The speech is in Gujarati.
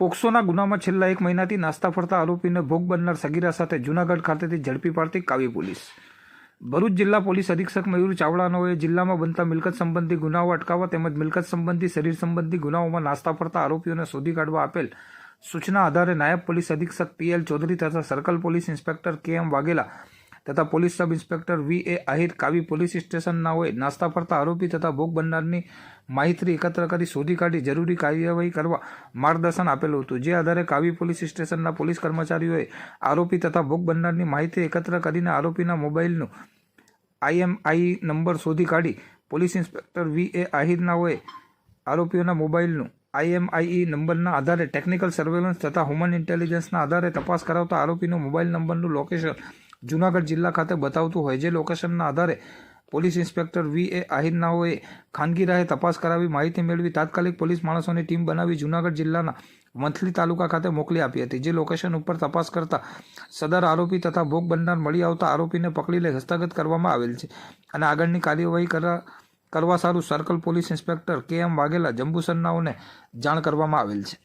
પોક્સોના ગુનામાં છેલ્લા એક મહિનાથી નાસ્તા ફરતા આરોપીને ભોગ બનનાર સગીરા સાથે જૂનાગઢ ખાતેથી ઝડપી પાડતી કાવી પોલીસ. ભરૂચ જિલ્લા પોલીસ અધિક્ષક મયુર ચાવડાનોએ જિલ્લામાં બનતા મિલકત સંબંધી ગુનાઓ અટકાવવા તેમજ મિલકત સંબંધી, શરીર સંબંધી ગુનાઓમાં નાસ્તા ફરતા આરોપીઓને શોધી કાઢવા આપેલ સૂચના આધારે નાયબ પોલીસ અધિક્ષક પીએલ ચૌધરી તથા સર્કલ પોલીસ ઇન્સ્પેક્ટર કે એમ વાઘેલા તથા police sub inspector V A Ahir Kavi police સ્ટેશનના હોય નાસ્તા ફરતા આરોપી તથા ભોગ બનનારની માહિતી એકત્ર કરી શોધી કાઢી જરૂરી કાર્યવાહી કરવા માર્ગદર્શન આપેલું હતું. જે આધારે કાવી પોલીસ સ્ટેશનના પોલીસ કર્મચારીઓએ આરોપી તથા ભોગ બનનારની માહિતી એકત્ર કરીને આરોપીના મોબાઈલનું આઈએમઆઈ નંબર શોધી કાઢી પોલીસ ઇન્સ્પેક્ટર વી એ આહિરના હોય આરોપીઓના મોબાઈલનું આઈએમઆઈ નંબરના આધારે ટેકનિકલ સર્વેલન્સ તથા હ્યુમન ઇન્ટેલિજન્સના આધારે તપાસ કરાવતા આરોપીનો મોબાઈલ નંબરનું લોકેશન જૂનાગઢ જિલ્લા ખાતે બતાવતું હોય જે લોકેશનના આધારે પોલીસ ઇન્સ્પેક્ટર વી એ આહિરનાઓએ ખાનગી રાહે તપાસ કરાવી માહિતી મેળવી તાત્કાલિક પોલીસ માણસોની ટીમ બનાવી જૂનાગઢ જિલ્લાના વંથલી તાલુકા ખાતે મોકલી આપી હતી, જે લોકેશન ઉપર તપાસ કરતા સદર આરોપી તથા ભોગ બનનાર મળી આવતા આરોપીને પકડી લઈ હસ્તગત કરવામાં આવેલ છે. અને આગળની કાર્યવાહી કરા, કરવા સારું સર્કલ પોલીસ ઇન્સ્પેક્ટર કે એમ વાઘેલા જંબુસરનાઓને જાણ કરવામાં આવેલ છે.